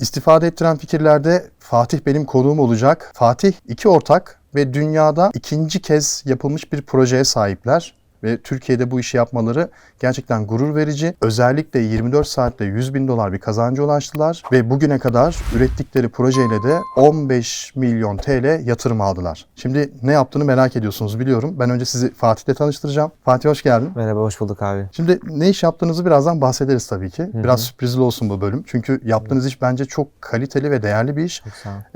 İstifade ettiren fikirlerde Fatih benim konuğum olacak. Fatih iki ortak ve dünyada ikinci kez yapılmış bir projeye sahipler. Ve Türkiye'de bu işi yapmaları gerçekten gurur verici. Özellikle 24 saatte 100 bin dolar bir kazancı ulaştılar. Ve bugüne kadar ürettikleri projeyle de 15 milyon TL yatırım aldılar. Şimdi ne yaptığını merak ediyorsunuz biliyorum. Ben önce sizi Fatih'le tanıştıracağım. Fatih hoş geldin. Merhaba, hoş bulduk abi. Şimdi ne iş yaptığınızı birazdan bahsederiz tabii ki. Biraz sürprizli olsun bu bölüm. Çünkü yaptığınız iş bence çok kaliteli ve değerli bir iş.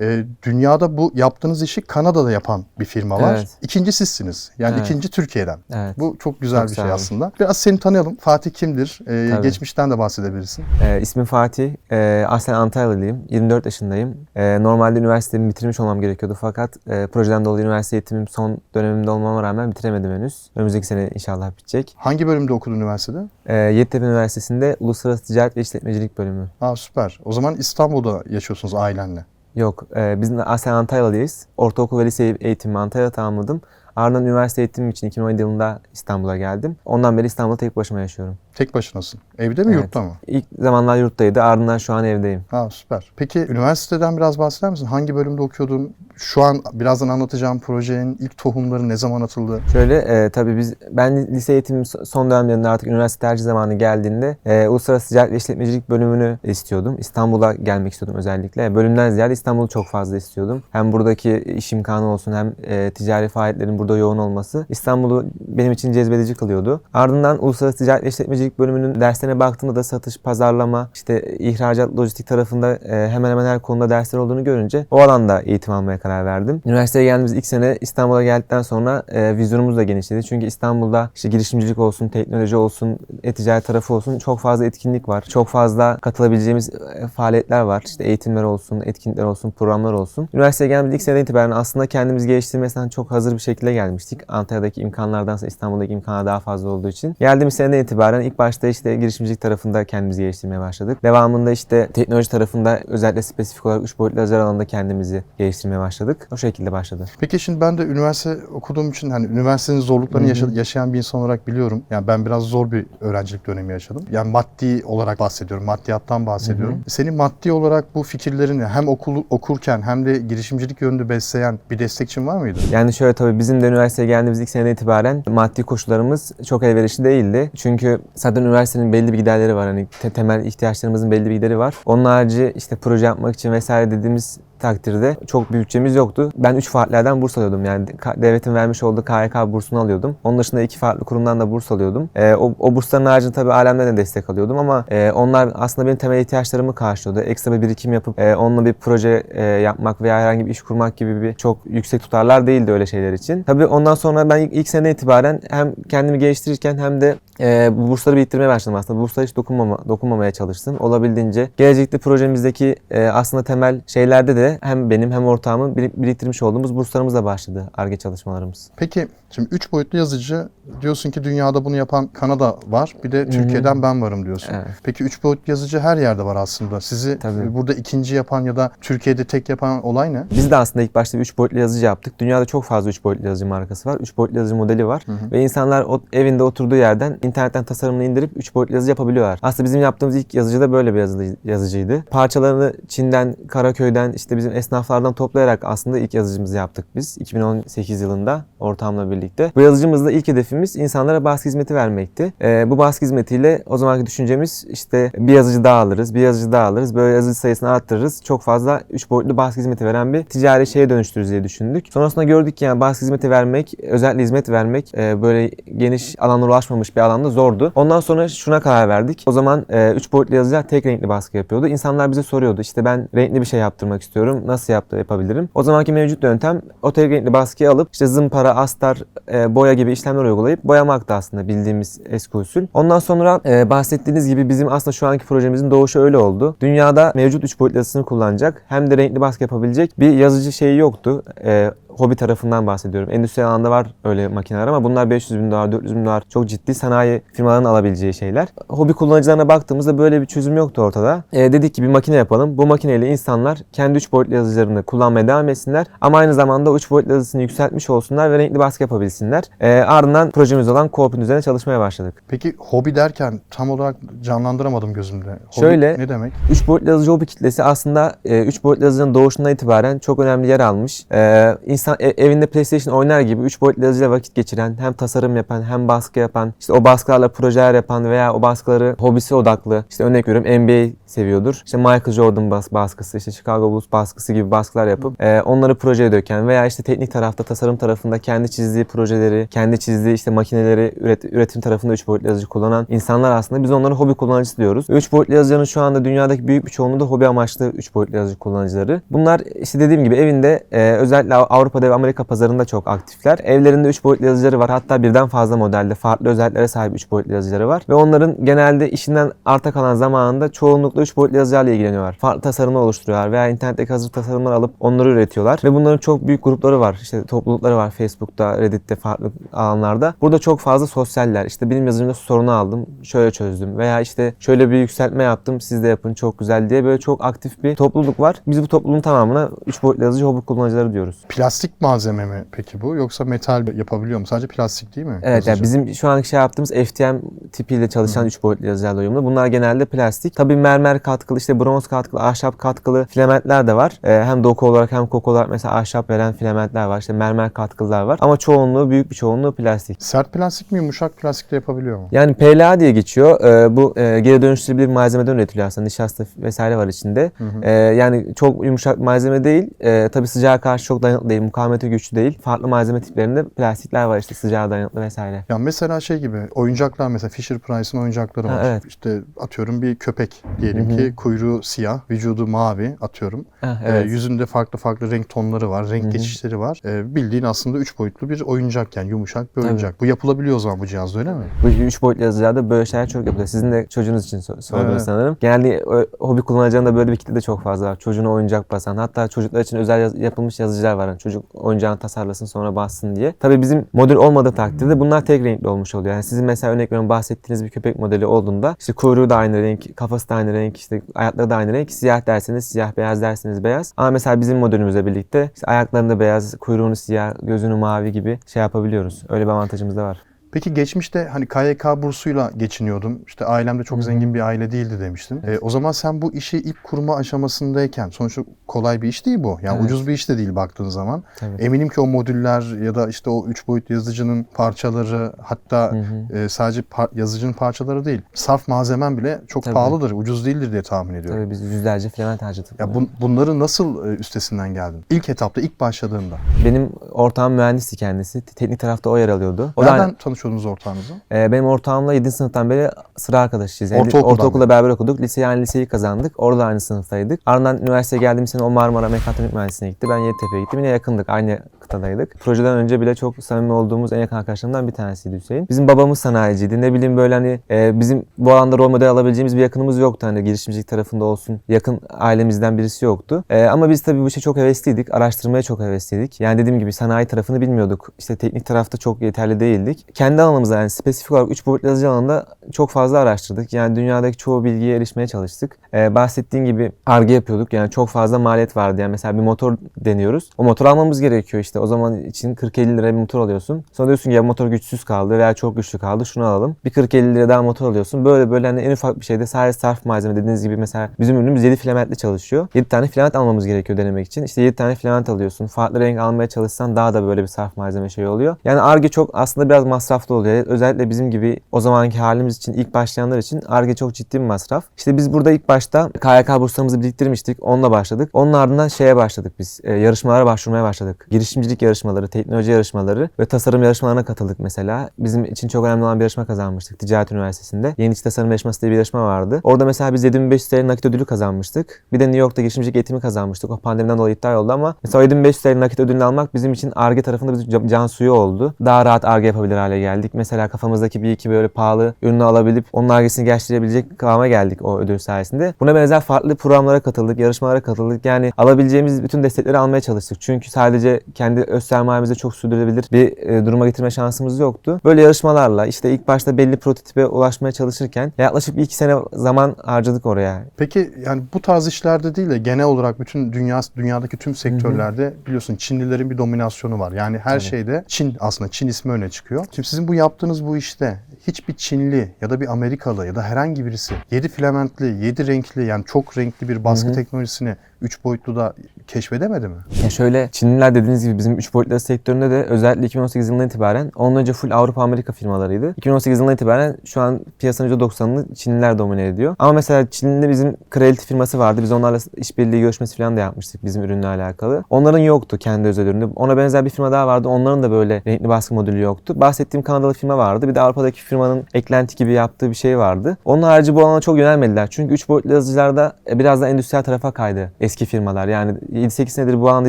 Ee, dünyada bu yaptığınız işi Kanada'da yapan bir firma var. Evet. İkinci sizsiniz. Yani Evet. ikinci Türkiye'den. Evet. Bu çok güzel Çok bir şey aslında. Biraz seni tanıyalım. Fatih kimdir? Ee, Tabii. geçmişten de bahsedebilirsin. Ee, ismim Fatih. Ee, aslen Antalyalıyım. 24 yaşındayım. Ee, normalde üniversitemi bitirmiş olmam gerekiyordu fakat e, projeden dolayı üniversite eğitimim son dönemimde olmama rağmen bitiremedim henüz. Önümüzdeki sene inşallah bitecek. Hangi bölümde okudun üniversitede? Ee, Yeditepe Üniversitesi'nde Uluslararası Ticaret ve İşletmecilik bölümü. Aa süper. O zaman İstanbul'da yaşıyorsunuz ailenle. Yok, e, biz aslen Antalyalıyız. Ortaokul ve lise eğitimimi Antalya'da tamamladım. Ardından üniversite eğitimim için 2017 yılında İstanbul'a geldim. Ondan beri İstanbul'da tek başıma yaşıyorum. Tek başınasın. Evde mi Evet. yurtta mı? İlk zamanlar yurttaydı, ardından şu an evdeyim. Ha süper. Peki üniversiteden biraz bahseder misin? Hangi bölümde okuyordun? Şu an birazdan anlatacağım projenin ilk tohumları ne zaman atıldı? Şöyle e, tabii biz ben lise eğitimim so- son dönemlerinde artık üniversite tercih zamanı geldiğinde e, Uluslararası Ticaret ve İşletmecilik bölümünü istiyordum. İstanbul'a gelmek istiyordum özellikle. Bölümden ziyade İstanbul'u çok fazla istiyordum. Hem buradaki iş imkanı olsun hem e, ticari faaliyetlerin burada yoğun olması İstanbul'u benim için cezbedici kılıyordu. Ardından Uluslararası Ticaret ve İşletmecilik bölümünün derslerine baktığımda da satış, pazarlama, işte ihracat, lojistik tarafında e, hemen hemen her konuda dersler olduğunu görünce o alanda eğitim almaya karar verdim. Üniversiteye geldiğimiz ilk sene İstanbul'a geldikten sonra e, vizyonumuz da genişledi. Çünkü İstanbul'da işte girişimcilik olsun, teknoloji olsun, e-ticaret tarafı olsun çok fazla etkinlik var. Çok fazla katılabileceğimiz e, faaliyetler var. İşte eğitimler olsun, etkinlikler olsun, programlar olsun. Üniversiteye geldiğimiz ilk seneden itibaren aslında kendimizi geliştirmesinden çok hazır bir şekilde gelmiştik. Antalya'daki imkanlardansa İstanbul'daki imkanlar daha fazla olduğu için. Geldiğimiz seneden itibaren ilk başta işte girişimcilik tarafında kendimizi geliştirmeye başladık. Devamında işte teknoloji tarafında özellikle spesifik olarak 3 boyutlu lazer alanında kendimizi geliştirmeye başladık. O şekilde başladı. Peki şimdi ben de üniversite okuduğum için hani üniversitenin zorluklarını yaşa- yaşayan bir insan olarak biliyorum. Yani ben biraz zor bir öğrencilik dönemi yaşadım. Yani maddi olarak bahsediyorum, maddiyattan bahsediyorum. Senin maddi olarak bu fikirlerini hem okul okurken hem de girişimcilik yönünde besleyen bir destekçin var mıydı? Yani şöyle tabii bizim de üniversiteye geldiğimiz ilk seneden itibaren maddi koşullarımız çok elverişli değildi. Çünkü zaten üniversitenin belli bir giderleri var. Hani te- temel ihtiyaçlarımızın belli bir gideri var. Onun harici işte proje yapmak için vesaire dediğimiz takdirde çok bütçemiz yoktu. Ben 3 farklılardan burs alıyordum. Yani devletin vermiş olduğu KYK bursunu alıyordum. Onun dışında iki farklı kurumdan da burs alıyordum. Ee, o, o bursların haricinde tabii alemden de destek alıyordum ama e, onlar aslında benim temel ihtiyaçlarımı karşılıyordu. Ekstra bir birikim yapıp e, onunla bir proje e, yapmak veya herhangi bir iş kurmak gibi bir çok yüksek tutarlar değildi öyle şeyler için. Tabii ondan sonra ben ilk, ilk sene itibaren hem kendimi geliştirirken hem de e, bu bursları biriktirmeye başladım aslında. Bu burslara hiç dokunmama, dokunmamaya çalıştım. Olabildiğince gelecekte projemizdeki e, aslında temel şeylerde de hem benim hem ortağımın biri- biriktirmiş olduğumuz burslarımızla başladı ARGE çalışmalarımız. Peki şimdi üç boyutlu yazıcı diyorsun ki dünyada bunu yapan Kanada var. Bir de Türkiye'den ben varım diyorsun. Evet. Peki üç boyutlu yazıcı her yerde var aslında. Sizi Tabii. burada ikinci yapan ya da Türkiye'de tek yapan olay ne? Biz de aslında ilk başta 3 boyutlu yazıcı yaptık. Dünyada çok fazla 3 boyutlu yazıcı markası var. 3 boyutlu yazıcı modeli var. Ve insanlar o, evinde oturduğu yerden internetten tasarımını indirip 3 boyutlu yazıcı yapabiliyorlar. Aslında bizim yaptığımız ilk yazıcı da böyle bir yazıcıydı. Parçalarını Çin'den, Karaköy'den, işte bizim esnaflardan toplayarak aslında ilk yazıcımızı yaptık biz. 2018 yılında ortağımla birlikte. Bu yazıcımızda ilk hedefimiz insanlara baskı hizmeti vermekti. Ee, bu baskı hizmetiyle o zamanki düşüncemiz işte bir yazıcı daha alırız, bir yazıcı daha alırız. Böyle yazıcı sayısını arttırırız. Çok fazla 3 boyutlu baskı hizmeti veren bir ticari şeye dönüştürürüz diye düşündük. Sonrasında gördük ki yani baskı hizmeti vermek, özellikle hizmet vermek e, böyle geniş alanlara ulaşmamış bir alanda zordu. Ondan sonra şuna karar verdik. O zaman 3 boyutlu yazıcılar tek renkli baskı yapıyordu. İnsanlar bize soruyordu işte ben renkli bir şey yaptırmak istiyorum. Nasıl yaptı, yapabilirim? O zamanki mevcut yöntem o tek renkli baskıyı alıp işte zımpara, astar, e, boya gibi işlemler uygulayıp boyamaktı aslında bildiğimiz eski usul. Ondan sonra e, bahsettiğiniz gibi bizim aslında şu anki projemizin doğuşu öyle oldu. Dünyada mevcut 3 boyutlu yazısını kullanacak hem de renkli baskı yapabilecek bir yazıcı şeyi yoktu. E, hobi tarafından bahsediyorum. Endüstriyel alanda var öyle makineler ama bunlar 500 bin dolar, 400 bin dolar çok ciddi sanayi firmalarının alabileceği şeyler. Hobi kullanıcılarına baktığımızda böyle bir çözüm yoktu ortada. E, dedik ki bir makine yapalım. Bu makineyle insanlar kendi 3 boyutlu yazıcılarını kullanmaya devam etsinler. Ama aynı zamanda 3 boyutlu yazısını yükseltmiş olsunlar ve renkli baskı yapabilsinler. E, ardından projemiz olan Co-op'un üzerine çalışmaya başladık. Peki hobi derken tam olarak canlandıramadım gözümde. Hobi Şöyle- ne demek? 3 boyutlu yazıcı hobi kitlesi aslında 3 boyutlu yazıcının doğuşundan itibaren çok önemli yer almış. E, insan e- evinde PlayStation oynar gibi 3 boyutlu yazıcıyla vakit geçiren, hem tasarım yapan, hem baskı yapan, işte o baskılarla projeler yapan veya o baskıları hobisi odaklı, işte örnek veriyorum NBA seviyordur. İşte Michael Jordan bas baskısı, işte Chicago Bulls baskısı gibi baskılar yapıp e, onları projeye döken veya işte teknik tarafta, tasarım tarafında kendi çizdiği projeleri, kendi çizdiği işte makineleri üret- üretim tarafında 3 boyutlu yazıcı kullanan insanlar aslında biz onları hobi kullanıcısı diyoruz. 3 boyutlu yazıcının şu anda dünyadaki büyük bir çoğunluğu da hobi amaçlı 3 boyutlu yazıcı kullanıcıları. Bunlar işte dediğim gibi evinde e, özellikle Avrupa'da ve Amerika pazarında çok aktifler. Evlerinde 3 boyutlu yazıcıları var. Hatta birden fazla modelde farklı özelliklere sahip 3 boyutlu yazıcıları var. Ve onların genelde işinden arta kalan zamanında çoğunlukla 3 boyutlu yazıcılarla ilgileniyorlar. Farklı tasarımlar oluşturuyorlar veya internetteki hazır tasarımlar alıp onları üretiyorlar. Ve bunların çok büyük grupları var. İşte toplulukları var Facebook'ta, Reddit'te, farklı alanlarda. Burada çok fazla sosyaller. İşte benim yazılımda şu sorunu aldım, şöyle çözdüm. Veya işte şöyle bir yükseltme yaptım, siz de yapın çok güzel diye böyle çok aktif bir topluluk var. Biz bu topluluğun tamamına 3 boyutlu yazıcı hobi kullanıcıları diyoruz. Plastik malzeme mi peki bu yoksa metal yapabiliyor mu? Sadece plastik değil mi? Evet yani bizim şu anki şey yaptığımız FTM tipiyle çalışan 3 boyutlu yazıcılarla uyumlu. Bunlar genelde plastik. Tabii mermer katkılı, işte bronz katkılı, ahşap katkılı filamentler de var. Ee, hem doku olarak hem koku olarak mesela ahşap veren filamentler var. İşte mermer katkılılar var. Ama çoğunluğu, büyük bir çoğunluğu plastik. Sert plastik mi yumuşak plastik de yapabiliyor mu? Yani PLA diye geçiyor. Ee, bu e, geri dönüştürülebilir malzemeden üretiliyor aslında. Nişasta vesaire var içinde. Ee, yani çok yumuşak malzeme değil. Ee, tabii sıcağa karşı çok dayanıklı değil. Mukavemeti güçlü değil. Farklı malzeme tiplerinde plastikler var işte sıcağa dayanıklı vesaire. Ya mesela şey gibi oyuncaklar mesela Fisher Price'ın oyuncakları Ha, var. evet. İşte atıyorum bir köpek diyelim Hı hı. ki kuyruğu siyah, vücudu mavi atıyorum. Ha, Ee, evet. yüzünde farklı farklı renk tonları var, renk Hı hı. geçişleri var. Ee, bildiğin aslında üç boyutlu bir oyuncak yani yumuşak bir oyuncak. Bu yapılabiliyor o zaman bu cihazda öyle mi? Bu üç boyutlu yazıcılarda böyle şeyler çok yapılıyor. Sizin de çocuğunuz için so- sordunuz Evet. sanırım. Genelde hobi kullanıcılarında böyle bir kitle de çok fazla var. Çocuğuna oyuncak basan. Hatta çocuklar için özel yaz- yapılmış yazıcılar var. Yani çocuk oyuncağını tasarlasın sonra bassın diye. Tabii bizim model olmadığı takdirde bunlar tek renkli olmuş oluyor. Yani sizin mesela örnek veriyorum bahsettiğiniz bir köpek modeli olduğunda işte kuyruğu da aynı renk, kafası da aynı renk, işte ayakları da aynı renk. Siyah derseniz siyah, beyaz derseniz beyaz. Ama mesela bizim modelimizle birlikte işte ayaklarında beyaz, kuyruğunu siyah, gözünü mavi gibi şey yapabiliyoruz. Öyle bir avantajımız da var. Peki geçmişte hani KYK bursuyla geçiniyordum. İşte ailem de çok zengin bir aile değildi demiştin. Ee, o zaman sen bu işi ip kurma aşamasındayken sonuçta kolay bir iş değil bu. Yani Evet. ucuz bir iş de değil baktığın zaman. Tabii. Eminim ki o modüller ya da işte o üç boyutlu yazıcının parçaları hatta Hı hı. e, sadece par- yazıcının parçaları değil. Saf malzemen bile çok Tabii. pahalıdır, ucuz değildir diye tahmin ediyorum. Tabii biz yüzlerce filament harcadık. Ya bun- bunları nasıl e, üstesinden geldin? İlk etapta, ilk başladığında. Benim ortağım mühendisti kendisi. Teknik tarafta o yer alıyordu. O da Nereden tanışıyordunuz ortağınızla? e, benim ortağımla 7. sınıftan beri sıra arkadaşıyız. Yani Ortaokuldan ortaokulda beraber okuduk. Lise yani liseyi kazandık. Orada aynı sınıftaydık. Ardından üniversiteye geldiğim sene o Marmara Mekatronik Mühendisliğine gitti. Ben Yeditepe'ye gittim. Yine yakındık. Aynı kıtadaydık. Projeden önce bile çok samimi olduğumuz en yakın arkadaşlarımdan bir tanesiydi Hüseyin. Bizim babamız sanayiciydi. Ne bileyim böyle hani e, bizim bu alanda rol model alabileceğimiz bir yakınımız yoktu. Hani girişimcilik tarafında olsun. Yakın ailemizden birisi yoktu. E, ama biz tabii bu işe çok hevesliydik. Araştırmaya çok hevesliydik. Yani dediğim gibi sanayi tarafını bilmiyorduk. İşte teknik tarafta çok yeterli değildik. Kendi alanımızda yani spesifik olarak 3 boyutlu yazıcı alanında çok fazla araştırdık. Yani dünyadaki çoğu bilgiye erişmeye çalıştık. E, bahsettiğin gibi arge yapıyorduk. Yani çok fazla maliyet vardı. Yani mesela bir motor deniyoruz. O motor almamız gerekiyor işte. O zaman için 40-50 lira bir motor alıyorsun. Sonra diyorsun ki ya motor güçsüz kaldı veya çok güçlü kaldı. Şunu alalım. Bir 40-50 lira daha motor alıyorsun. Böyle böyle hani en ufak bir şeyde sadece sarf malzeme dediğiniz gibi mesela bizim ürünümüz 7 filamentli çalışıyor. 7 tane filament almamız gerekiyor denemek için. İşte 7 tane filament alıyorsun. Farklı renk almaya çalışsan daha da böyle bir sarf malzeme şey oluyor. Yani arge çok aslında biraz masraflı oluyor. Özellikle bizim gibi o zamanki halimiz için ilk başlayanlar için arge çok ciddi bir masraf. İşte biz burada ilk başta KYK burslarımızı biriktirmiştik. Onunla başladık. Onun ardından şeye başladık biz. E, yarışmalara başvurmaya başladık. Girişimcilik yarışmaları, teknoloji yarışmaları ve tasarım yarışmalarına katıldık mesela. Bizim için çok önemli olan bir yarışma kazanmıştık Ticaret Üniversitesi'nde. Yeni İç Tasarım Yarışması diye bir yarışma vardı. Orada mesela biz 7500 TL nakit ödülü kazanmıştık. Bir de New York'ta girişimcilik eğitimi kazanmıştık. O pandemiden dolayı iptal oldu ama mesela o 7500 TL nakit ödülünü almak bizim için ARGE tarafında can- can suyu oldu. Daha rahat ARGE yapabilir hale geldik. Mesela kafamızdaki bir iki böyle pahalı ürünü alabilip onun ARGE'sini gerçekleştirebilecek kıvama geldik o ödül sayesinde. Buna benzer farklı programlara katıldık, yarışmalara katıldık. Yani alabileceğimiz bütün destekleri almaya çalıştık. Çünkü sadece kendi kendi öz sermayemizle çok sürdürülebilir bir e, duruma getirme şansımız yoktu. Böyle yarışmalarla işte ilk başta belli prototipe ulaşmaya çalışırken yaklaşık bir iki sene zaman harcadık oraya. Peki yani bu tarz işlerde değil de genel olarak bütün dünya dünyadaki tüm sektörlerde biliyorsun Çinlilerin bir dominasyonu var. Yani her Tabii. şeyde Çin aslında Çin ismi öne çıkıyor. Şimdi sizin bu yaptığınız bu işte hiçbir Çinli ya da bir Amerikalı ya da herhangi birisi 7 filamentli, 7 renkli yani çok renkli bir baskı Hı hı. teknolojisini 3 boyutlu da keşfedemedi mi? Ya şöyle Çinliler dediğiniz gibi bizim 3 boyutlu sektöründe de özellikle 2018 yılından itibaren ondan önce full Avrupa Amerika firmalarıydı. 2018 yılından itibaren şu an piyasanın %90'ını Çinliler domine ediyor. Ama mesela Çin'de bizim Creality firması vardı. Biz onlarla işbirliği görüşmesi falan da yapmıştık bizim ürünle alakalı. Onların yoktu kendi özel ürünü. Ona benzer bir firma daha vardı. Onların da böyle renkli baskı modülü yoktu. Bahsettiğim Kanadalı firma vardı. Bir de Avrupa'daki firmanın eklenti gibi yaptığı bir şey vardı. Onun harici bu alana çok yönelmediler. Çünkü 3 boyutlu yazıcılarda e, biraz da endüstriyel tarafa kaydı eski firmalar. Yani 7-8 senedir bu alanda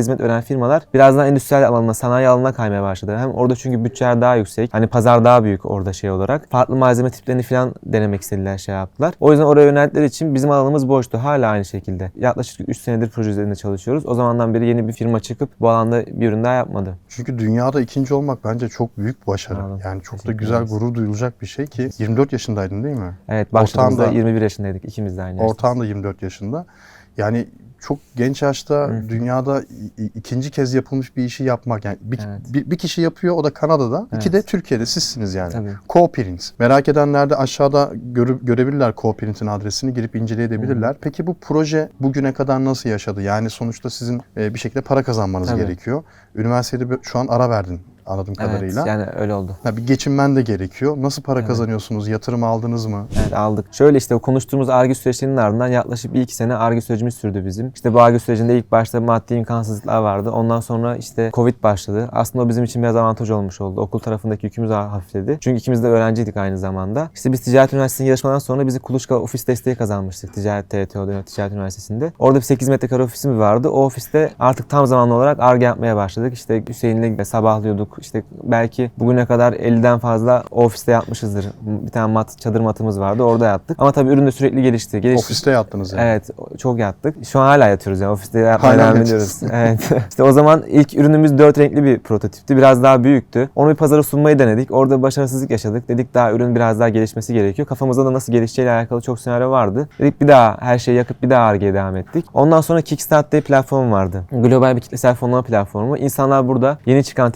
hizmet veren firmalar biraz daha endüstriyel alanına, sanayi alanına kaymaya başladı. Hem orada çünkü bütçeler daha yüksek. Hani pazar daha büyük orada şey olarak. Farklı malzeme tiplerini falan denemek istediler, şey yaptılar. O yüzden oraya yöneldikleri için bizim alanımız boştu. Hala aynı şekilde. Yaklaşık 3 senedir proje üzerinde çalışıyoruz. O zamandan beri yeni bir firma çıkıp bu alanda bir ürün daha yapmadı. Çünkü dünyada ikinci olmak bence çok büyük başarı. Olun. Yani çok da güzel gurur duyulacak bir şey ki 24 yaşındaydın değil mi? Evet başladığımızda Ortağın da- 21 yaşındaydık. İkimiz de aynı yaşta. Ortağın da 24 yaşında. Yani çok genç yaşta Hı. dünyada ikinci kez yapılmış bir işi yapmak yani bir, Evet. bir, bir kişi yapıyor o da Kanada'da iki Evet. de Türkiye'de sizsiniz yani. Tabii. Co-Print. Merak edenler de aşağıda görü- görebilirler Co-Print'in adresini girip inceleyebilirler. Peki bu proje bugüne kadar nasıl yaşadı? Yani sonuçta sizin e, bir şekilde para kazanmanız Tabii. gerekiyor. Üniversitede şu an ara verdin anladığım Evet kadarıyla. yani öyle oldu. Ha, bir geçinmen de gerekiyor. Nasıl para Evet. kazanıyorsunuz? Yatırım aldınız mı? Evet aldık. Şöyle işte konuştuğumuz arge süreçlerinin ardından yaklaşık bir iki sene arge sürecimiz sürdü bizim. İşte bu arge sürecinde ilk başta maddi imkansızlıklar vardı. Ondan sonra işte Covid başladı. Aslında o bizim için biraz avantaj olmuş oldu. Okul tarafındaki yükümüz hafifledi. Çünkü ikimiz de öğrenciydik aynı zamanda. İşte biz Ticaret Üniversitesi'nin yarışmadan sonra bizi Kuluçka ofis desteği kazanmıştık. Ticaret TTO'da Ticaret Üniversitesi'nde. Orada bir 8 metrekare ofisimiz vardı. O ofiste artık tam zamanlı olarak arge yapmaya başladık. İşte Hüseyin'le sabahlıyorduk. İşte belki bugüne kadar 50'den fazla ofiste yatmışızdır. Bir tane mat, çadır matımız vardı. Orada yattık. Ama tabii ürün de sürekli gelişti. gelişti. Ofiste yattınız yani. Evet, çok yattık. Şu an hala yatıyoruz yani ofiste yatmaya devam ediyoruz. evet. İşte o zaman ilk ürünümüz dört renkli bir prototipti. Biraz daha büyüktü. Onu bir pazara sunmayı denedik. Orada başarısızlık yaşadık. Dedik daha ürün biraz daha gelişmesi gerekiyor. Kafamızda da nasıl gelişeceğiyle alakalı çok senaryo vardı. Dedik bir daha her şeyi yakıp bir daha Ar-Ge'ye devam ettik. Ondan sonra Kickstart diye platform vardı. Global bir kitlesel fonlama platformu. İnsanlar burada yeni çıkan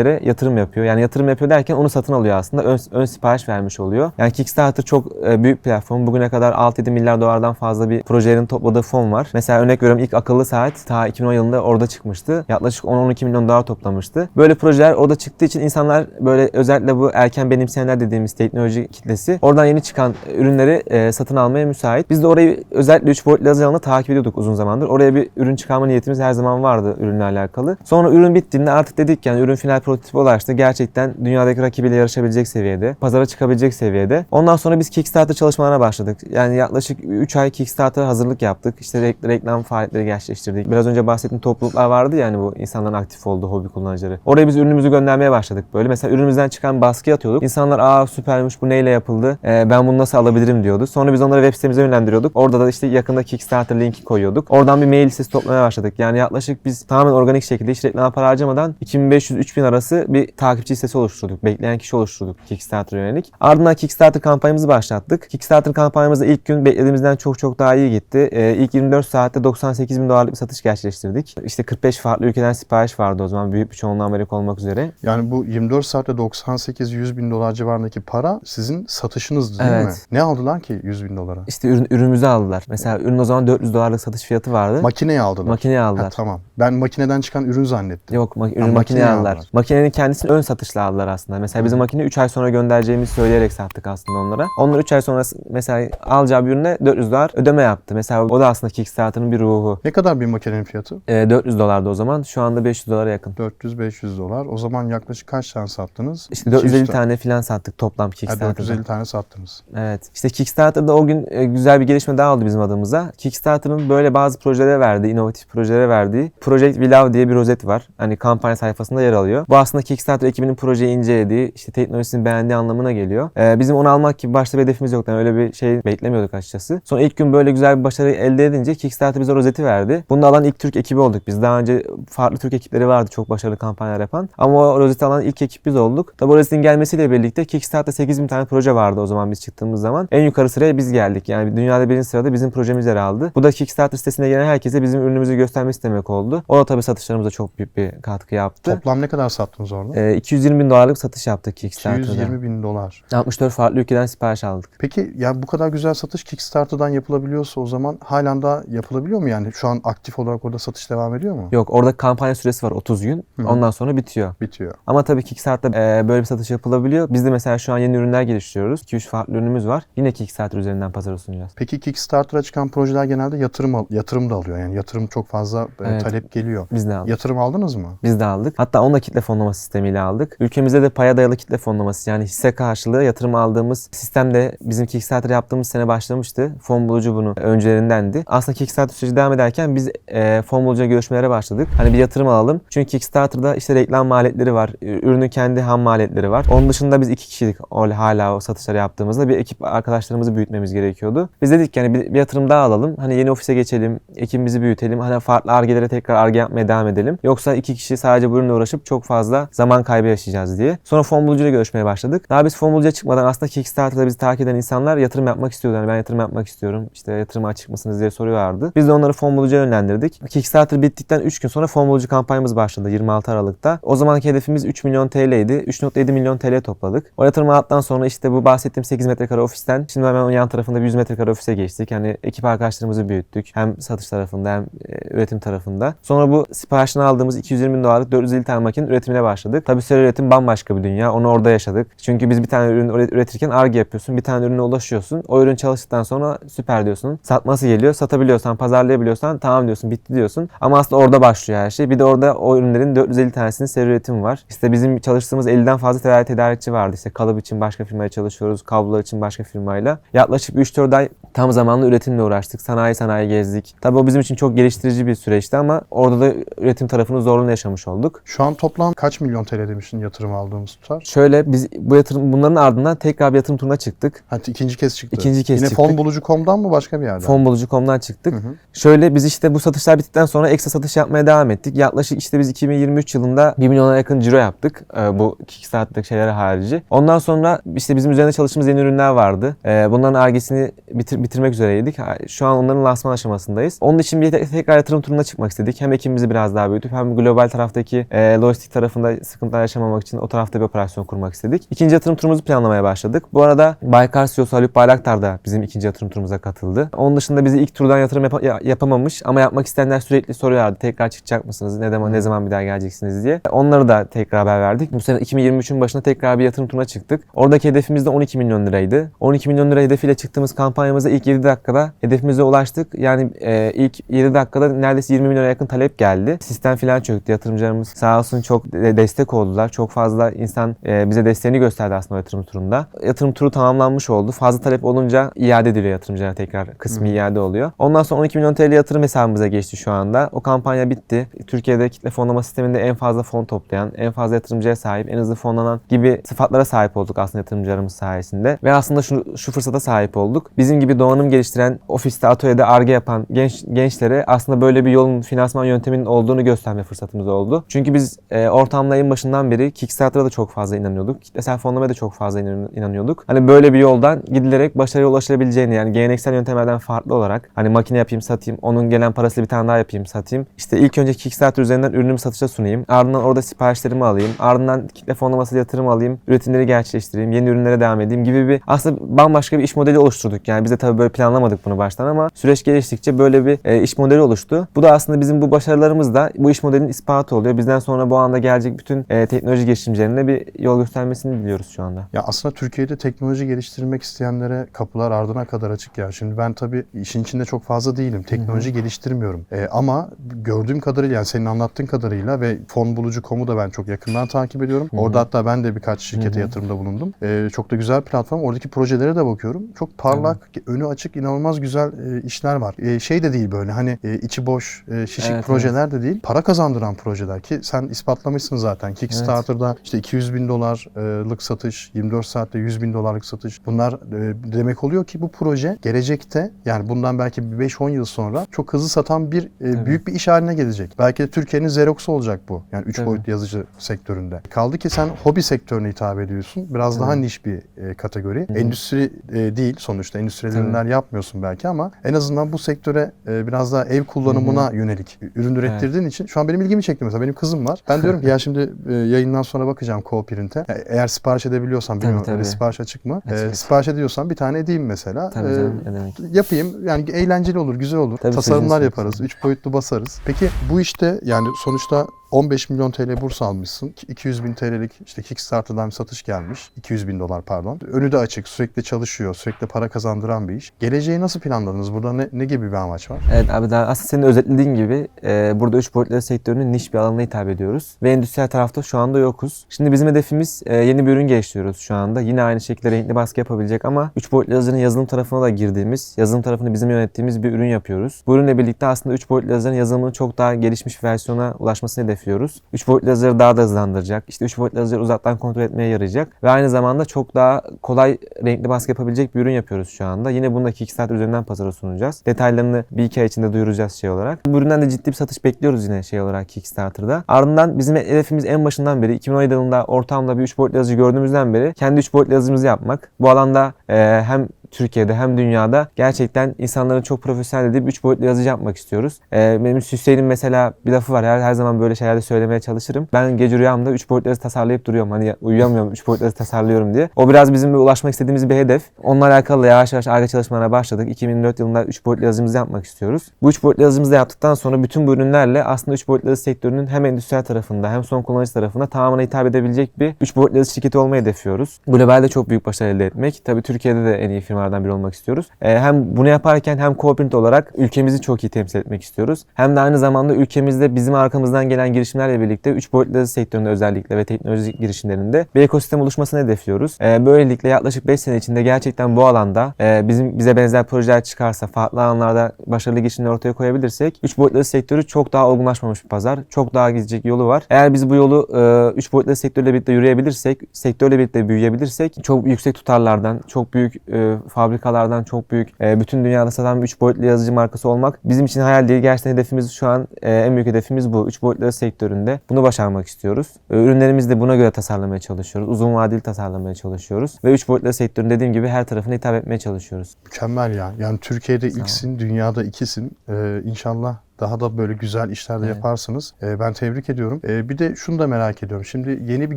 teknolojilere yatırım yapıyor. Yani yatırım yapıyor derken onu satın alıyor aslında. Ön, ön sipariş vermiş oluyor. Yani Kickstarter çok e, büyük platform. Bugüne kadar 6-7 milyar dolardan fazla bir projelerin topladığı fon var. Mesela örnek veriyorum ilk akıllı saat ta 2010 yılında orada çıkmıştı. Yaklaşık 10-12 milyon dolar toplamıştı. Böyle projeler orada çıktığı için insanlar böyle özellikle bu erken benimseyenler dediğimiz teknoloji kitlesi oradan yeni çıkan ürünleri e, satın almaya müsait. Biz de orayı özellikle 3 boyutlu yazı takip ediyorduk uzun zamandır. Oraya bir ürün çıkarma niyetimiz her zaman vardı ürünle alakalı. Sonra ürün bittiğinde artık dedik yani ürün final prototipe ulaştı. Gerçekten dünyadaki rakibiyle yarışabilecek seviyede, pazara çıkabilecek seviyede. Ondan sonra biz Kickstarter çalışmalarına başladık. Yani yaklaşık 3 ay Kickstarter hazırlık yaptık. İşte rek- reklam faaliyetleri gerçekleştirdik. Biraz önce bahsettiğim topluluklar vardı yani bu insanların aktif olduğu hobi kullanıcıları. Oraya biz ürünümüzü göndermeye başladık böyle. Mesela ürünümüzden çıkan baskı atıyorduk. İnsanlar aa süpermiş bu neyle yapıldı? Ee, ben bunu nasıl alabilirim diyordu. Sonra biz onları web sitemize yönlendiriyorduk. Orada da işte yakında Kickstarter linki koyuyorduk. Oradan bir mail listesi toplamaya başladık. Yani yaklaşık biz tamamen organik şekilde hiç reklam para harcamadan 2500-3000 arası bir takipçi listesi oluşturduk. Bekleyen kişi oluşturduk Kickstarter yönelik. Ardından Kickstarter kampanyamızı başlattık. Kickstarter kampanyamızda ilk gün beklediğimizden çok çok daha iyi gitti. Ee, ilk 24 saatte 98 bin dolarlık bir satış gerçekleştirdik. İşte 45 farklı ülkeden sipariş vardı o zaman. Büyük bir çoğunluğu Amerika olmak üzere. Yani bu 24 saatte 98-100 bin dolar civarındaki para sizin satışınızdı değil Evet. mi? Ne aldılar ki 100 bin dolara? İşte ürün, ürünümüzü aldılar. Mesela ürün o zaman 400 dolarlık satış fiyatı vardı. Makineyi aldılar. Makineyi Ha, aldılar. tamam. Ben makineden çıkan ürün zannettim. Yok ma- ürün makineyi makineye aldılar. aldılar. Makinenin kendisini ön satışla aldılar aslında. Mesela bizim makine 3 ay sonra göndereceğimizi söyleyerek sattık aslında onlara. Onlar 3 ay sonra mesela alacağı bir ürüne 400 dolar ödeme yaptı. Mesela o da aslında Kickstarter'ın bir ruhu. Ne kadar bir makinenin fiyatı? Ee, 400 dolardı o zaman. Şu anda 500 dolara yakın. 400-500 dolar. O zaman yaklaşık kaç tane sattınız? İşte 450 200 tane falan sattık toplam Ha, Kickstarter'da. 450 tane sattınız. Evet. İşte Kickstarter'da o gün e, güzel bir gelişme daha oldu bizim adımıza. Kickstarter'ın böyle bazı projelere verdiği, inovatif projelere verdiği Project We Love diye bir rozet var. Hani kampanya sayfasında yer alıyor. Bu aslında Kickstarter ekibinin projeyi incelediği, işte teknolojisini beğendiği anlamına geliyor. Ee, bizim onu almak gibi başta bir hedefimiz yoktu. Yani öyle bir şey beklemiyorduk açıkçası. Sonra ilk gün böyle güzel bir başarı elde edince Kickstarter bize rozeti verdi. Bunu alan ilk Türk ekibi olduk biz. Daha önce farklı Türk ekipleri vardı çok başarılı kampanyalar yapan. Ama o rozeti alan ilk ekip biz olduk. Tabi o rozetin gelmesiyle birlikte Kickstarter'da 8000 tane proje vardı o zaman biz çıktığımız zaman. En yukarı sıraya biz geldik. Yani dünyada birinci sırada bizim projemiz yer aldı. Bu da Kickstarter sitesine gelen herkese bizim ürünümüzü göstermesi demek oldu. O da tabii satışlarımıza çok büyük bir katkı yaptı. Toplam ne kadar sattınız orada? Ee, 220 bin dolarlık satış yaptık Kickstarter'da. 220 bin dolar. 64 farklı ülkeden sipariş aldık. Peki ya bu kadar güzel satış Kickstarter'dan yapılabiliyorsa o zaman halen daha yapılabiliyor mu yani? Şu an aktif olarak orada satış devam ediyor mu? Yok orada kampanya süresi var 30 gün. Hı. Ondan sonra bitiyor. Bitiyor. Ama tabii Kickstarter'da e, böyle bir satış yapılabiliyor. Biz de mesela şu an yeni ürünler geliştiriyoruz. 2-3 farklı ürünümüz var. Yine Kickstarter üzerinden pazara sunacağız. Peki Kickstarter'a çıkan projeler genelde yatırım al- yatırım da alıyor. Yani yatırım çok fazla e, Evet. talep geliyor. Biz de aldık. Yatırım aldınız mı? Biz de aldık. Hatta onunla kitle fonlama sistemiyle aldık. Ülkemizde de paya dayalı kitle fonlaması yani hisse karşılığı yatırım aldığımız sistem de bizim Kickstarter yaptığımız sene başlamıştı. Fon bulucu bunu öncelerindendi. Aslında Kickstarter süreci devam ederken biz e, fon bulucuya görüşmelere başladık. Hani bir yatırım alalım. Çünkü Kickstarter'da işte reklam maliyetleri var. Ürünün kendi ham maliyetleri var. Onun dışında biz iki kişilik hala o satışları yaptığımızda bir ekip arkadaşlarımızı büyütmemiz gerekiyordu. Biz dedik yani bir, bir yatırım daha alalım. Hani yeni ofise geçelim. Ekibimizi büyütelim. Hani farklı argelere tekrar arge yapmaya devam edelim. Yoksa iki kişi sadece bu ürünle uğraşıp çok fazla zaman kaybı yaşayacağız diye. Sonra fon bulucuyla görüşmeye başladık. Daha biz fon bulucuya çıkmadan aslında Kickstarter'da bizi takip eden insanlar yatırım yapmak istiyordu. Yani ben yatırım yapmak istiyorum. İşte yatırıma açık mısınız diye soruyorlardı. Biz de onları fon bulucuya yönlendirdik. Kickstarter bittikten 3 gün sonra fon bulucu kampanyamız başladı 26 Aralık'ta. O zamanki hedefimiz 3 milyon TL'ydi. 3.7 milyon TL topladık. O yatırımı aldıktan sonra işte bu bahsettiğim 8 metrekare ofisten şimdi hemen onun yan tarafında bir 100 metrekare ofise geçtik. Yani ekip arkadaşlarımızı büyüttük. Hem satış tarafında hem e, üretim tarafında. Sonra bu siparişini aldığımız 220 bin dolarlık 450 tane makinenin üretimine başladık. Tabii seri üretim bambaşka bir dünya. Onu orada yaşadık. Çünkü biz bir tane ürün üre- üretirken ARGE yapıyorsun. Bir tane ürüne ulaşıyorsun. O ürün çalıştıktan sonra süper diyorsun. Satması geliyor. Satabiliyorsan, pazarlayabiliyorsan tamam diyorsun, bitti diyorsun. Ama aslında orada başlıyor her şey. Bir de orada o ürünlerin 450 tanesinin seri üretimi var. İşte bizim çalıştığımız 50'den fazla tedarik tedarikçi vardı. İşte kalıp için başka firmaya çalışıyoruz. Kablolar için başka firmayla. Yaklaşık 3-4 ay tam zamanlı üretimle uğraştık. Sanayi sanayi gezdik. Tabii o bizim için çok geliştirici bir süreçti ama orada da üretim tarafının zorluğunu yaşamış olduk. Şu an toplam kaç milyon TL demiştin yatırım aldığımız tutar? Şöyle biz bu yatırım bunların ardından tekrar bir yatırım turuna çıktık. Hatta ikinci kez çıktı. İkinci kez Yine çıktık. fonbulucu.com'dan mı başka bir yerden? Fonbulucu.com'dan çıktık. Hı hı. Şöyle biz işte bu satışlar bittikten sonra ekstra satış yapmaya devam ettik. Yaklaşık işte biz 2023 yılında 1 milyona yakın ciro yaptık. e, bu Kickstarter'daki şeyler harici. Ondan sonra işte bizim üzerinde çalıştığımız yeni ürünler vardı. E, bunların argesini bitir, bitirmek üzereydik. Ha, Şu an onların lansman aşamasındayız. Onun için bir te- tekrar yatırım turuna çıkmak istedik. Hem ekibimizi biraz daha büyütüp hem global taraftaki e, lojistik tarafında sıkıntılar yaşamamak için o tarafta bir operasyon kurmak istedik. İkinci yatırım turumuzu planlamaya başladık. Bu arada Baykar CEO'su Haluk Bayraktar da bizim ikinci yatırım turumuza katıldı. Onun dışında bizi ilk turdan yatırım yapa- ya- yapamamış ama yapmak isteyenler sürekli soruyorlardı. Tekrar çıkacak mısınız? Ne zaman ne zaman bir daha geleceksiniz diye. Onları da tekrar haber verdik. Bu sene 2023'ün başında tekrar bir yatırım turuna çıktık. Oradaki hedefimiz de 12 milyon liraydı. 12 milyon lira hedefiyle çıktığımız kampanyamıza ilk 7 dakikada hedefimize ulaştık. Yani e, ilk 7 dakikada neredeyse 20 milyona yakın talep geldi. Sistem filan çöktü. Yatırımcılarımız sağ olsun çok destek oldular. Çok fazla insan e, bize desteğini gösterdi aslında yatırım turunda. Yatırım turu tamamlanmış oldu. Fazla talep olunca iade ediliyor yatırımcılara tekrar. Kısmi iade oluyor. Ondan sonra 12 milyon TL yatırım hesabımıza geçti şu anda. O kampanya bitti. Türkiye'de kitle fonlama sisteminde en fazla fon toplayan, en fazla yatırımcıya sahip, en hızlı fonlanan gibi sıfatlara sahip olduk aslında yatırımcılarımız sayesinde. Ve aslında şu, şu fırsata sahip olduk. Bizim gibi donanım geliştiren, ofiste, atölyede arge yapan genç gençlere aslında böyle bir yolun, finansman yönteminin olduğunu gösterme fırsatımız oldu. Çünkü biz e, ortamda en başından beri Kickstarter'a da çok fazla inanıyorduk. Kitlesel fonlamaya da çok fazla inan- inanıyorduk. Hani böyle bir yoldan gidilerek başarıya ulaşılabileceğini yani geleneksel yöntemlerden farklı olarak hani makine yapayım satayım, onun gelen parasıyla bir tane daha yapayım satayım. İşte ilk önce Kickstarter üzerinden ürünümü satışa sunayım. Ardından orada siparişlerimi alayım. Ardından kitle fonlaması yatırım alayım. Üretimleri gerçekleştireyim. Yeni ürünlere devam edeyim gibi bir aslında bambaşka bir iş modeli oluşturduk. Yani biz de tabii böyle planlamadık bunu baştan ama süreç geliştikçe böyle bir e, iş modeli oluştu. Bu da aslında bizim bu başarılarımız da bu iş modelinin ispatı oluyor. Bizden sonra bu anda gelecek bütün e, teknoloji girişimcilerine bir yol göstermesini diliyoruz şu anda. Ya aslında Türkiye'de teknoloji geliştirmek isteyenlere kapılar ardına kadar açık ya. Şimdi ben tabii işin içinde çok fazla değilim. Teknoloji geliştirmiyorum. Ee, ama gördüğüm kadarıyla yani senin anlattığın kadarıyla ve fonbulucu.com'u da ben çok yakından takip ediyorum. Orada hatta ben de birkaç şirkete yatırımda bulundum. Ee, çok da güzel platform. Oradaki projelere de bakıyorum. Çok parlak, önü açık, inanılmaz güzel e, işler var. E, şey de değil böyle hani e, içi boş, e, şişik Evet, projeler de değil. Para kazandıran projeler ki sen ispatlamışsın söylemişsin zaten. Kickstarter'da işte 200 bin dolarlık satış, 24 saatte 100 bin dolarlık satış. Bunlar e, demek oluyor ki bu proje gelecekte yani bundan belki bir 5-10 yıl sonra çok hızlı satan bir e, büyük bir iş haline gelecek. Belki de Türkiye'nin Xerox'u olacak bu. Yani 3 Tabii. boyutlu yazıcı sektöründe. Kaldı ki sen hobi sektörüne hitap ediyorsun. Biraz daha niş bir e, kategori. Endüstri e, değil sonuçta. Endüstriyel Tabii. ürünler yapmıyorsun belki ama en azından bu sektöre e, biraz daha ev kullanımına yönelik ürün ürettirdiğin için şu an benim ilgimi çekti mesela. Benim kızım var. Ben diyorum ki ya şimdi e, yayından sonra bakacağım co-print'e. Eğer sipariş edebiliyorsan bilmiyorum tabii. öyle sipariş açık mı? Açık, E, açık. sipariş ediyorsan bir tane edeyim mesela. Tabii E, canım ne demek. yapayım. Yani eğlenceli olur, güzel olur. Tabii, Tasarımlar yaparız. Üç boyutlu basarız. Peki bu işte yani sonuçta 15 milyon TL burs almışsın. 200 bin TL'lik işte Kickstarter'dan bir satış gelmiş. 200 bin dolar pardon. Önü de açık, sürekli çalışıyor, sürekli para kazandıran bir iş. Geleceği nasıl planladınız? Burada ne, ne gibi bir amaç var? Evet abi daha aslında senin özetlediğin gibi e, burada üç boyutlu sektörünün niş bir alanına hitap ediyoruz. Ve endüstriyel tarafta şu anda yokuz. Şimdi bizim hedefimiz e, yeni bir ürün geliştiriyoruz şu anda. Yine aynı şekilde renkli baskı yapabilecek ama üç boyutlu yazıcının yazılım tarafına da girdiğimiz, yazılım tarafını bizim yönettiğimiz bir ürün yapıyoruz. Bu ürünle birlikte aslında üç boyutlu yazıcının yazılımının çok daha gelişmiş bir versiyona ulaşmasını hedefliyoruz. Üç boyutlu yazıcıları daha da hızlandıracak. İşte üç boyutlu yazıcıları uzaktan kontrol etmeye yarayacak. Ve aynı zamanda çok daha kolay renkli baskı yapabilecek bir ürün yapıyoruz şu anda. Yine bunu da Kickstarter üzerinden pazara sunacağız. Detaylarını bir iki ay içinde duyuracağız şey olarak. Bu üründen de ciddi bir satış bekliyoruz yine şey olarak Kickstarter'da. Ardından bizim hedefimiz en başından beri 2017 yılında ortamda bir 3 boyutlu yazıcı gördüğümüzden beri kendi 3 boyutlu yazıcımızı yapmak. Bu alanda e, hem Türkiye'de hem dünyada gerçekten insanların çok profesyonel dediği bir 3 boyutlu yazıcı yapmak istiyoruz. Ee, benim Hüseyin'in mesela bir lafı var. Her, her zaman böyle şeylerde söylemeye çalışırım. Ben gece rüyamda 3 boyutlu yazı tasarlayıp duruyorum. Hani uyuyamıyorum 3 boyutlu yazı tasarlıyorum diye. O biraz bizim bir ulaşmak istediğimiz bir hedef. Onunla alakalı yavaş yavaş arge çalışmalara başladık. 2004 yılında 3 boyutlu yazıcımızı yapmak istiyoruz. Bu 3 boyutlu yazıcımızı da yaptıktan sonra bütün bu ürünlerle aslında 3 boyutlu yazı sektörünün hem endüstriyel tarafında hem son kullanıcı tarafında tamamına hitap edebilecek bir 3 boyutlu yazı şirketi olmayı hedefliyoruz. Globalde çok büyük başarı elde etmek. Tabii Türkiye'de de en iyi firmalardan biri olmak istiyoruz. Ee, hem bunu yaparken hem co olarak ülkemizi çok iyi temsil etmek istiyoruz. Hem de aynı zamanda ülkemizde bizim arkamızdan gelen girişimlerle birlikte 3 boyutlu sektöründe özellikle ve teknolojik girişimlerinde bir ekosistem oluşmasını hedefliyoruz. Ee, böylelikle yaklaşık 5 sene içinde gerçekten bu alanda e, bizim bize benzer projeler çıkarsa, farklı alanlarda başarılı girişimler ortaya koyabilirsek 3 boyutlu sektörü çok daha olgunlaşmamış bir pazar. Çok daha gidecek yolu var. Eğer biz bu yolu 3 boyutlu yazı sektörüyle birlikte yürüyebilirsek, sektörle birlikte büyüyebilirsek çok yüksek tutarlardan, çok büyük e, fabrikalardan, çok büyük e, bütün dünyada satan bir 3 boyutlu yazıcı markası olmak bizim için hayal değil. Gerçekten hedefimiz şu an e, en büyük hedefimiz bu. 3 boyutlu sektöründe bunu başarmak istiyoruz. E, ürünlerimizi de buna göre tasarlamaya çalışıyoruz. Uzun vadeli tasarlamaya çalışıyoruz. Ve 3 boyutlu yazı sektörünün dediğim gibi her tarafına hitap etmeye çalışıyoruz. Mükemmel ya. Yani Türkiye'de ilksin, dünyada ikisin. Ee, inşallah daha da böyle güzel işler de Evet. yaparsınız. Ee, ben tebrik ediyorum. Ee, bir de şunu da merak ediyorum. Şimdi yeni bir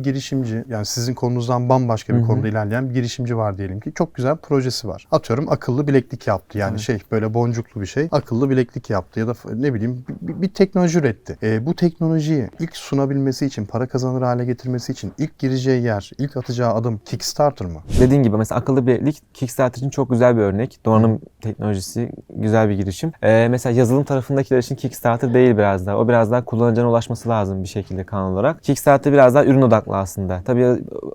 girişimci, yani sizin konunuzdan bambaşka bir Hı hı. konuda ilerleyen bir girişimci var diyelim ki. Çok güzel projesi var. Atıyorum akıllı bileklik yaptı. Yani Evet. şey böyle boncuklu bir şey. Akıllı bileklik yaptı ya da ne bileyim bir, bir teknoloji üretti. Ee, bu teknolojiyi ilk sunabilmesi için, para kazanır hale getirmesi için ilk gireceği yer, ilk atacağı adım Kickstarter mı? Dediğin gibi mesela akıllı bileklik Kickstarter için çok güzel bir örnek. Donanım teknolojisi güzel bir girişim. Ee, mesela yazılım tarafındakiler için Kickstarter değil biraz daha. O biraz daha kullanıcının ulaşması lazım bir şekilde kanal olarak. Kickstarter biraz daha ürün odaklı aslında. Tabii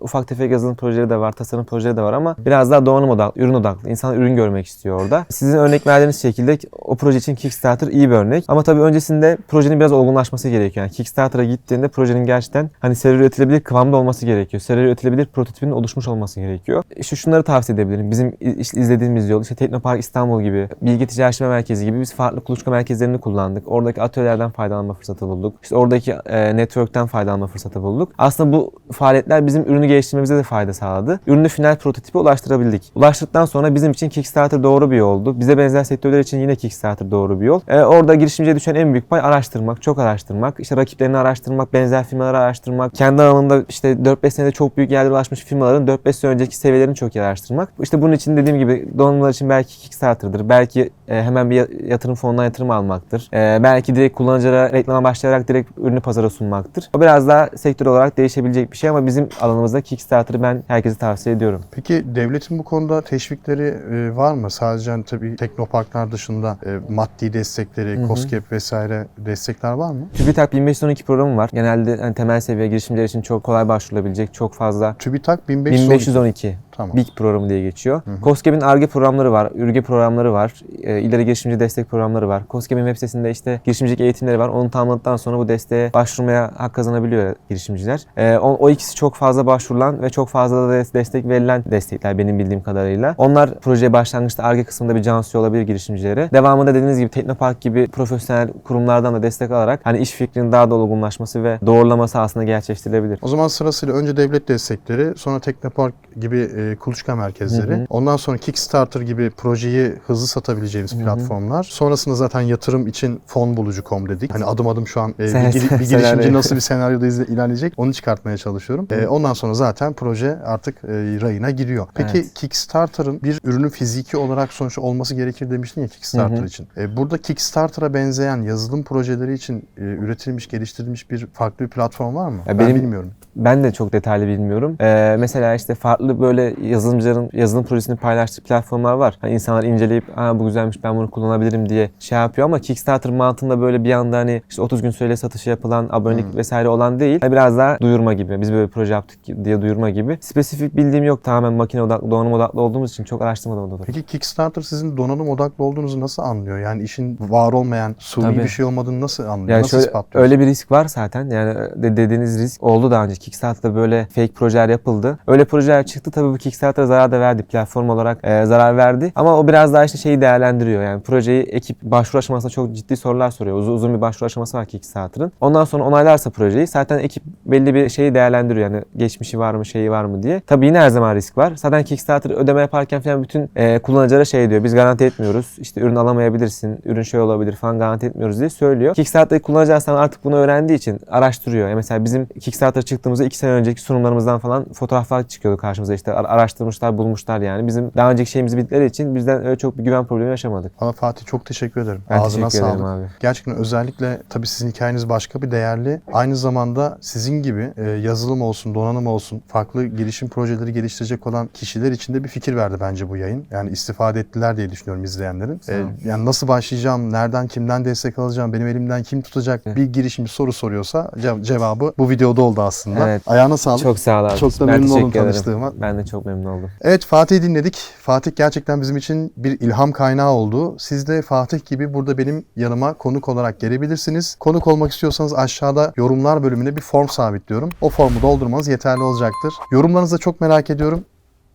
ufak tefek yazılım projeleri de var, tasarım projeleri de var ama biraz daha donanım odaklı, ürün odaklı. İnsanlar ürün görmek istiyor orada. Sizin örnek verdiğiniz şekilde o proje için Kickstarter iyi bir örnek. Ama tabii öncesinde projenin biraz olgunlaşması gerekiyor. Yani Kickstarter'a gittiğinde projenin gerçekten hani seri üretilebilir kıvamda olması gerekiyor. Seri üretilebilir prototipinin oluşmuş olması gerekiyor. İşte şunları tavsiye edebilirim. Bizim izlediğimiz yol işte Teknopark İstanbul gibi, Bilgi Ticaret Araştırma Merkezi gibi biz farklı kuluçka merkezlerini kullandık. Oradaki atölyelerden faydalanma fırsatı bulduk. İşte oradaki e, network'ten faydalanma fırsatı bulduk. Aslında bu faaliyetler bizim ürünü geliştirmemize de fayda sağladı. Ürünü final prototipe ulaştırabildik. Ulaştıktan sonra bizim için Kickstarter doğru bir yoldu. Bize benzer sektörler için yine Kickstarter doğru bir yol. E, orada girişimciye düşen en büyük pay araştırmak, çok araştırmak, işte rakiplerini araştırmak, benzer firmaları araştırmak, kendi alanında işte 4-5 senede çok büyük yerlere ulaşmış firmaların 4-5 sene önceki seviyelerini çok iyi araştırmak. İşte bunun için dediğim gibi donanımlar için belki Kickstarter'dır. Belki e, hemen bir ya- yatırım fonundan yatırım almaktır. E, belki direkt kullanıcılara reklama başlayarak direkt ürünü pazara sunmaktır. O biraz daha sektör olarak değişebilecek bir şey ama bizim alanımızda Kickstarter'ı ben herkese tavsiye ediyorum. Peki devletin bu konuda teşvikleri e, var mı? Sadece hani tabii teknoparklar dışında e, maddi destekleri. COSGAP vesaire destekler var mı? TÜBİTAK 1512 programı var. Genelde hani temel seviye girişimciler için çok kolay başvurulabilecek çok fazla TÜBİTAK 1512. 1512 Tamam. BIG programı diye geçiyor. COSGAP'in ARGE programları var, ÜRGE programları var, e, ileri girişimci destek programları var. COSGAP'in web sitesinde işte girişimcilik eğitimleri var. Onu tamamladıktan sonra bu desteğe başvurmaya hak kazanabiliyor girişimciler. E, o, o ikisi çok fazla başvurulan ve çok fazla da des- destek verilen destekler benim bildiğim kadarıyla. Onlar projeye başlangıçta ARGE kısmında bir can suyu olabilir girişimcilere. Devamında dediğiniz gibi Teknopark gibi profesyonel kurumlardan da destek alarak hani iş fikrinin daha da olgunlaşması ve doğrulaması aslında gerçekleştirilebilir. O zaman sırasıyla önce devlet destekleri, sonra Teknopark gibi e, kuluçka merkezleri, Hı hı. ondan sonra Kickstarter gibi projeyi hızlı satabileceğimiz platformlar. Sonrasında zaten yatırım için fon bulucu.com dedik. Hani adım adım şu an e, bir, giri- bir girişimci nasıl bir senaryoda izle- ilerleyecek onu çıkartmaya çalışıyorum. E, ondan sonra zaten proje artık e, rayına giriyor. Peki Evet. Kickstarter'ın bir ürünü fiziki olarak sonuçta olması gerekir demiştin ya Kickstarter Hı hı. için. E, burada Kickstarter'a benzeyen yazılım projeleri için e, üretilmiş, geliştirilmiş bir farklı bir platform var mı? Ya ben benim- bilmiyorum. Ben de çok detaylı bilmiyorum. Ee, mesela işte farklı böyle yazılımcıların yazılım projesini paylaştığı platformlar var. Hani insanlar inceleyip Aa, bu güzelmiş ben bunu kullanabilirim diye şey yapıyor ama Kickstarter mantığında böyle bir anda hani işte 30 gün süreyle satışı yapılan abonelik vesaire olan değil. Hani biraz daha duyurma gibi. Biz böyle bir proje yaptık diye duyurma gibi. Spesifik bildiğim yok. Tamamen makine odaklı, donanım odaklı olduğumuz için çok araştırmadım o da. Peki Kickstarter sizin donanım odaklı olduğunuzu nasıl anlıyor? Yani işin var olmayan, suni Tabii. bir şey olmadığını nasıl anlıyor? Yani nasıl şöyle, öyle bir risk var zaten. Yani de- dediğiniz risk oldu daha önce. Kickstarter'da böyle fake projeler yapıldı. Öyle projeler çıktı. Tabii bu Kickstarter'a zarar da verdi. Platform olarak e, zarar verdi. Ama o biraz daha işte şeyi değerlendiriyor. Yani projeyi ekip başvuru aşamasında çok ciddi sorular soruyor. Uzun, uzun bir başvuru aşaması var Kickstarter'ın. Ondan sonra onaylarsa projeyi zaten ekip belli bir şeyi değerlendiriyor. Yani geçmişi var mı, şeyi var mı diye. Tabii yine her zaman risk var. Zaten Kickstarter ödeme yaparken falan bütün e, kullanıcılara şey diyor. Biz garanti etmiyoruz. İşte ürün alamayabilirsin. Ürün şey olabilir falan garanti etmiyoruz diye söylüyor. Kickstarter'daki kullanıcılar sana artık bunu öğrendiği için araştırıyor. Yani mesela bizim Kickstarter çıktığımızda iki sene önceki sunumlarımızdan falan fotoğraflar çıkıyordu karşımıza. İşte ar- araştırmışlar, bulmuşlar yani. Bizim daha önceki şeyimizi bildikleri için bizden öyle çok bir güven problemi yaşamadık. Valla Fatih çok teşekkür ederim. Ben Ağzına teşekkür sağlık. ederim abi. Gerçekten özellikle tabii sizin hikayeniz başka bir değerli. Aynı zamanda sizin gibi e, yazılım olsun, donanım olsun, farklı girişim projeleri geliştirecek olan kişiler için de bir fikir verdi bence bu yayın. Yani istifade ettiler diye düşünüyorum izleyenlerin. E, yani nasıl başlayacağım, nereden kimden destek alacağım, benim elimden kim tutacak bir girişimci soru soruyorsa ce- cevabı bu videoda oldu aslında. Evet. Ayağına sağlık. Çok sağ ol abi. Çok da Ben memnun oldum tanıştığıma. Ben de çok memnun oldum. Evet Fatih'i dinledik. Fatih gerçekten bizim için bir ilham kaynağı oldu. Siz de Fatih gibi burada benim yanıma konuk olarak gelebilirsiniz. Konuk olmak istiyorsanız aşağıda yorumlar bölümüne bir form sabitliyorum. O formu doldurmanız yeterli olacaktır. Yorumlarınızı da çok merak ediyorum.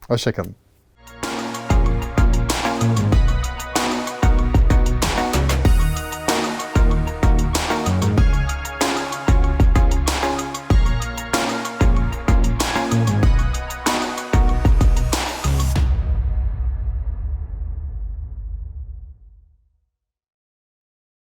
Hoşçakalın.